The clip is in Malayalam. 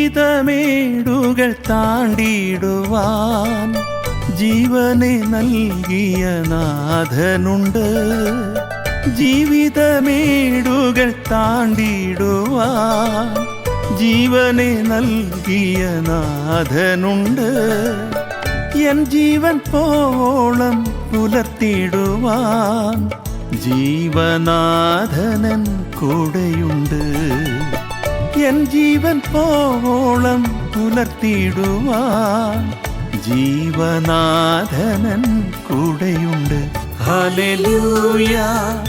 ജീവിതമേടുകൾ താണ്ടിടുവാൻ ജീവനെ നൽകിയ നാഥനുണ്ട്. ജീവിതമേടുകൾ താണ്ടിടുവാൻ ജീവനെ നൽകിയ നാഥനുണ്ട്. എൻ ജീവൻ പോളം പുലർത്തിടുവാൻ ജീവനാഥനൻ കൂടെയുണ്ട്. എൻ ജീവൻ പോളം പുലർത്തിയിടുവാൻ ജീവനാഥനൻ കൂടെയുണ്ട്. Hallelujah